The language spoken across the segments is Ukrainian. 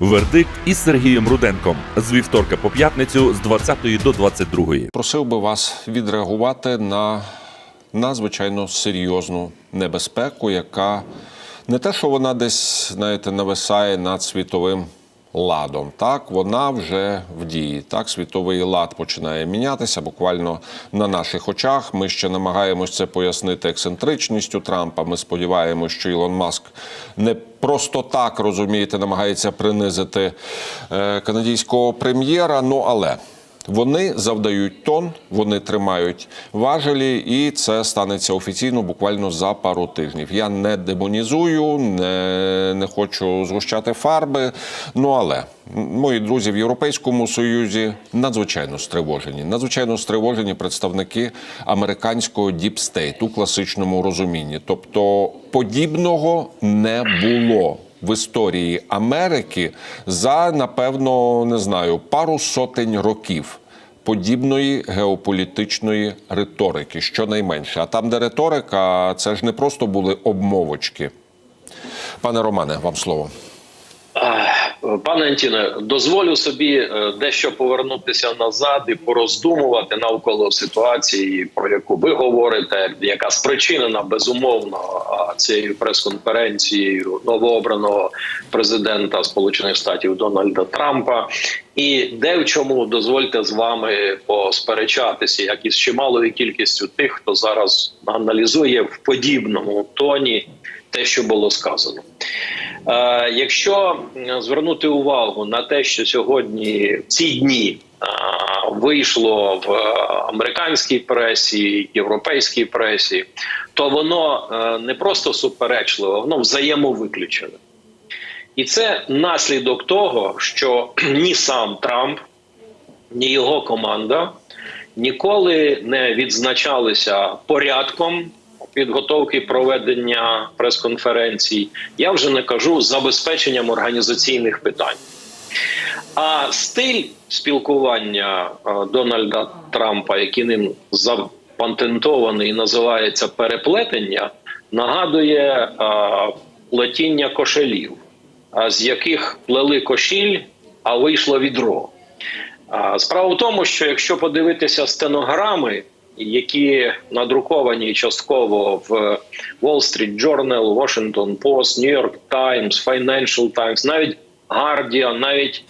Вердикт із Сергієм Руденком з вівторка по п'ятницю з 20 до 22. Просив би вас відреагувати на надзвичайно серйозну небезпеку, яка не те, що вона десь, знаєте, нависає над світовим ладом. Так, вона вже в дії. Так, світовий лад починає мінятися буквально на наших очах. Ми ще намагаємось це пояснити ексцентричністю Трампа. Ми сподіваємось, що Ілон Маск не просто так розумієте, намагається принизити е, канадійського прем'єра. Ну але. Вони завдають тон, вони тримають важелі, і це станеться офіційно буквально за пару тижнів. Я не демонізую, не, не хочу згущати фарби. Ну але мої друзі в Європейському Союзі надзвичайно стривожені. Надзвичайно стривожені представники американського діпстейт у класичному розумінні. Тобто подібного не було в історії Америки за напевно не знаю пару сотень років. Подібної геополітичної риторики, щонайменше. А там, де риторика, це ж не просто були обмовочки. Пане Романе, вам слово. Пане Антіне, дозволю собі е, дещо повернутися назад і пороздумувати навколо ситуації, про яку ви говорите, яка спричинена безумовно цією прес-конференцією новообраного президента Сполучених Штатів Дональда Трампа. І де в чому дозвольте з вами посперечатися, як із чималою кількістю тих, хто зараз аналізує в подібному тоні те, що було сказано. Е, Якщо звернути увагу на те, що сьогодні в ці дні е, вийшло в е, американській пресі, європейській пресі, то воно не просто суперечливо, воно взаємовиключене. І це наслідок того, що ні сам Трамп, ні його команда ніколи не відзначалися порядком підготовки проведення прес-конференцій. Я вже не кажу забезпеченням організаційних питань. А стиль спілкування е, Дональда Трампа, який ним запатентований, називається переплетення, нагадує е, плетіння кошелів, з яких плели кошіль, а вийшло відро. Справа в тому, що якщо подивитися стенограми, які надруковані частково в Wall Street Journal, Washington Post, New York Times, Financial Times, навіть Guardian, навіть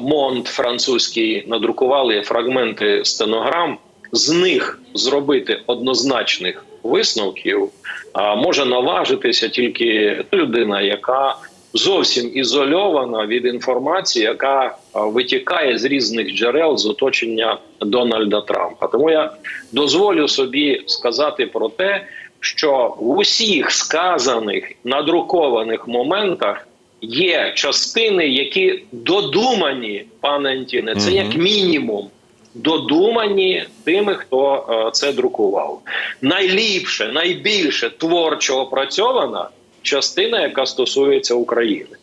Монт французький надрукували фрагменти стенограм. З них зробити однозначних висновків а, може наважитися тільки людина, яка зовсім ізольована від інформації, яка витікає з різних джерел з оточення Дональда Трампа. Тому я дозволю собі сказати про те, що в усіх сказаних надрукованих моментах є частини, які додумані, пане Антіне, це як мінімум. Додумані тими, хто е, це друкував. Найліпше, найбільше творчо опрацьована частина, яка стосується України.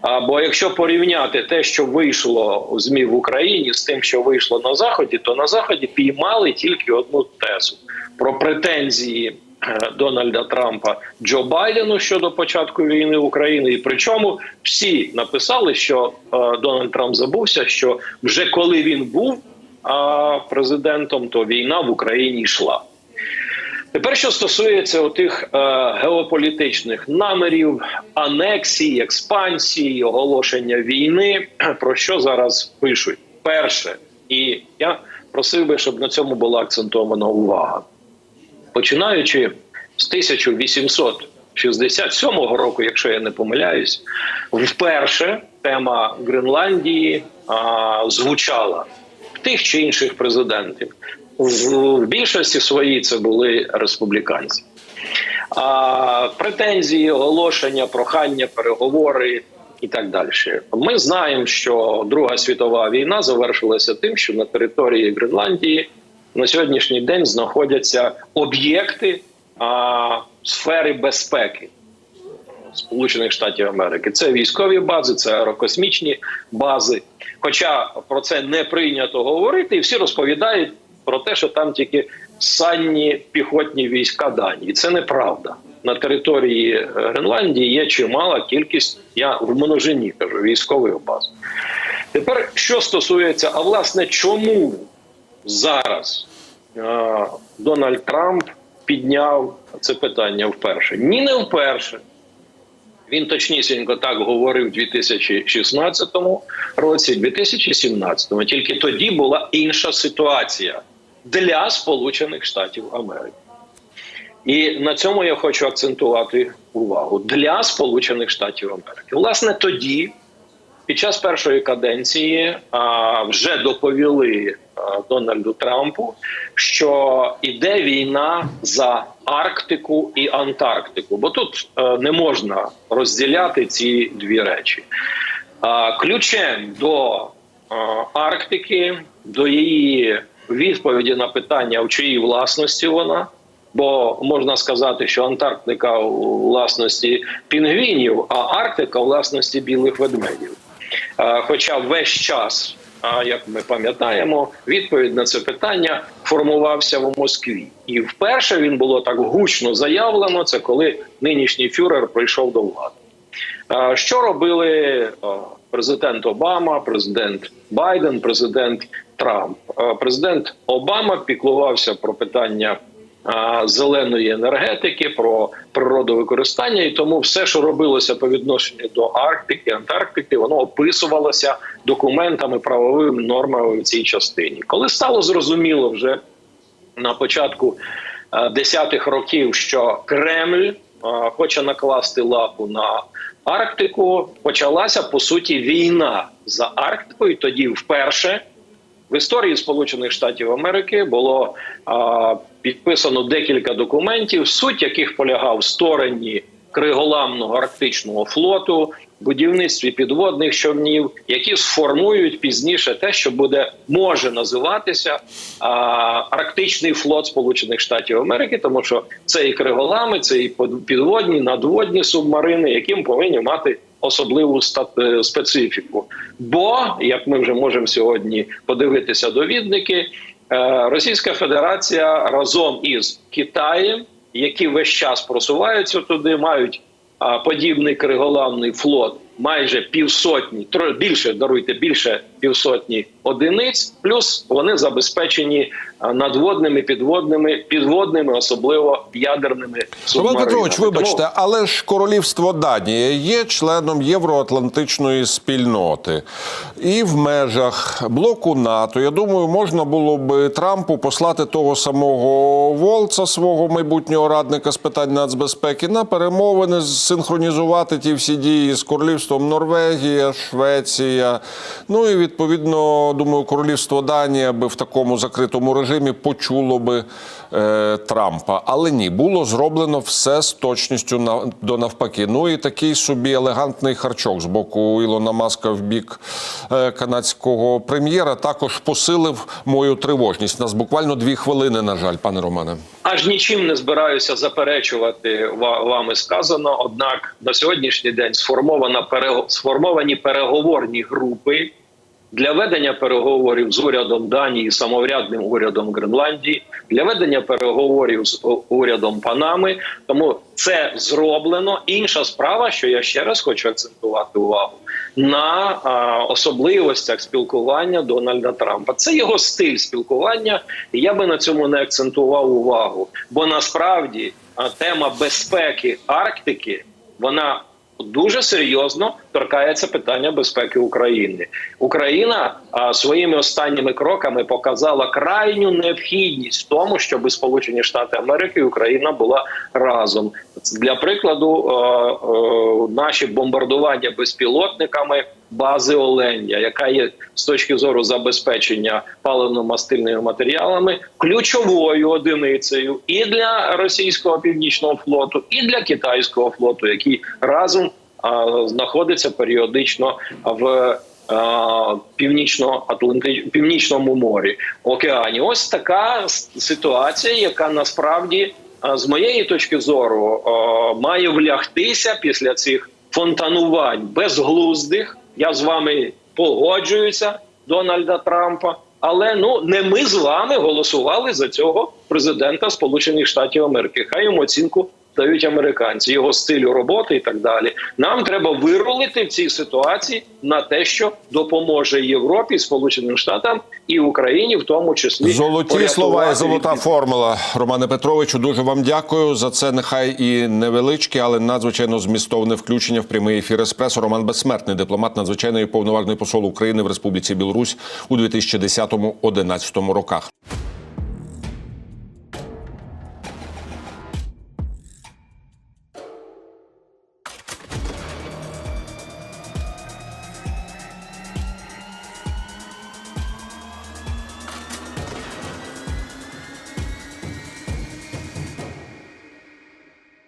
Або якщо порівняти те, що вийшло у ЗМІ в Україні з тим, що вийшло на Заході, то на Заході піймали тільки одну тезу про претензії е, Дональда Трампа Джо Байдену щодо початку війни в Україні. І причому всі написали, що е, Дональд Трамп забувся, що вже коли він був президентом, то війна в Україні йшла. Тепер, що стосується отих е, геополітичних намірів, анексій, експансії, оголошення війни, про що зараз пишуть? Перше, і я просив би, щоб на цьому була акцентована увага. Починаючи з 1867 року, якщо я не помиляюсь, вперше тема Гренландії а, звучала тих чи інших президентів. В, більшості своїй це були республіканці. А, претензії, оголошення, прохання, переговори і так далі. Ми знаємо, що Друга світова війна завершилася тим, що на території Гренландії на сьогоднішній день знаходяться об'єкти а, сфери безпеки. Сполучених Штатів Америки це військові бази, це аерокосмічні бази. Хоча про це не прийнято говорити, і всі розповідають про те, що там тільки санні піхотні війська Данії. Це неправда. На території е, Гренландії є чимала кількість, я в множині кажу, військових баз. Тепер, що стосується, а власне, чому зараз е, Дональд Трамп підняв це питання вперше? Ні, не вперше. Він точнісінько так говорив у 2016 році, 2017. Тільки тоді була інша ситуація для Сполучених Штатів Америки. І на цьому я хочу акцентувати увагу для Сполучених Штатів Америки. Власне, тоді, під час першої каденції, а, вже доповіли а, Дональду Трампу, що іде війна за Арктику і Антарктику, бо тут е, не можна розділяти ці дві речі. А, Ключем до е, Арктики, до її відповіді на питання, в чиїй власності вона. Бо можна сказати, що Антарктика у власності пінгвінів, а Арктика у власності білих ведмедів. Е, Хоча весь час, а, як ми пам'ятаємо, відповідь на це питання формувався в Москві, і вперше він було так гучно заявлено. Це коли нинішній фюрер прийшов до влади. Е, Що робили е, президент Обама, президент Байден, президент Трамп? Е, Президент Обама піклувався про питання е, зеленої енергетики, про природовикористання, і тому все, що робилося по відношенню до Арктики, Антарктики, воно описувалося документами, правовими нормами в цій частині. Коли стало зрозуміло вже на початку е, десятих років, що Кремль е, хоче накласти лапу на Арктику, почалася по суті війна за Арктикою. Тоді вперше в історії Сполучених Штатів Америки було а, підписано декілька документів, суть яких полягав в стороні криголамного арктичного флоту, будівництві підводних човнів, які сформують пізніше те, що буде може називатися а, Арктичний флот Сполучених Штатів Америки, тому що це і криголами, це і підводні, надводні субмарини, яким повинні мати особливу е, специфіку. Бо, як ми вже можемо сьогодні подивитися довідники, е, Російська Федерація разом із Китаєм, які весь час просуваються туди, мають подібний криголамний флот майже півсотні, більше даруйте більше півсотні одиниць. Плюс вони забезпечені надводними, підводними, підводними, особливо ядерними Роман. Петрович, Тому- вибачте, але ж королівство Данія є членом Євроатлантичної спільноти, і в межах блоку НАТО. Я думаю, можна було би Трампу послати того самого Волца, свого майбутнього радника з питань нацбезпеки, на перемовини синхронізувати ті всі дії з королівством Норвегія, Швеція. Ну і відповідно, думаю, королівство Данія би в такому закритому режимі почуло би е, Трампа. Але ні, було зроблено все з точністю на, до навпаки. Ну і такий собі елегантний харчок з боку Ілона Маска в бік е, канадського прем'єра також посилив мою тривожність. Нас буквально дві хвилини, на жаль, пане Романе. Аж нічим не збираюся заперечувати ва- вами сказано. Однак на сьогоднішній день сформована сформовані переговорні групи для ведення переговорів з урядом Данії, самоврядним урядом Гренландії, для ведення переговорів з урядом Панами. Тому це зроблено. Інша справа, що я ще раз хочу акцентувати увагу на а, особливостях спілкування Дональда Трампа. Це його стиль спілкування, і я би на цьому не акцентував увагу. Бо насправді а, тема безпеки Арктики вона дуже серйозно торкається питання безпеки України. Україна а, своїми останніми кроками показала крайню необхідність в тому, щоб Сполучені Штати Америки і Україна була разом. Для прикладу, е, е, наші бомбардування безпілотниками бази Оленя, яка є з точки зору забезпечення паливно-мастильними матеріалами ключовою одиницею і для російського північного флоту, і для китайського флоту, який разом а, знаходиться періодично в північно-атланти північному морі океані. Ось така ситуація, яка насправді з моєї точки зору має влягтися після цих фонтанувань безглуздих. Я з вами погоджуюся Дональда Трампа. Але ну не ми з вами голосували за цього президента Сполучених Штатів Америки. Хай йому оцінку дають американці, його стилю роботи і так далі. Нам треба вирулити в цій ситуації на те, що допоможе Європі, Сполученим Штатам і Україні, в тому числі Золоті слова і золота від- формула. Романе Петровичу, дуже вам дякую за це. Нехай і невеличке, але надзвичайно змістовне включення в прямий ефір еспресо. Роман Безсмертний, дипломат надзвичайної повноважний посол України в Республіці Білорусь у 2010-2011 роках.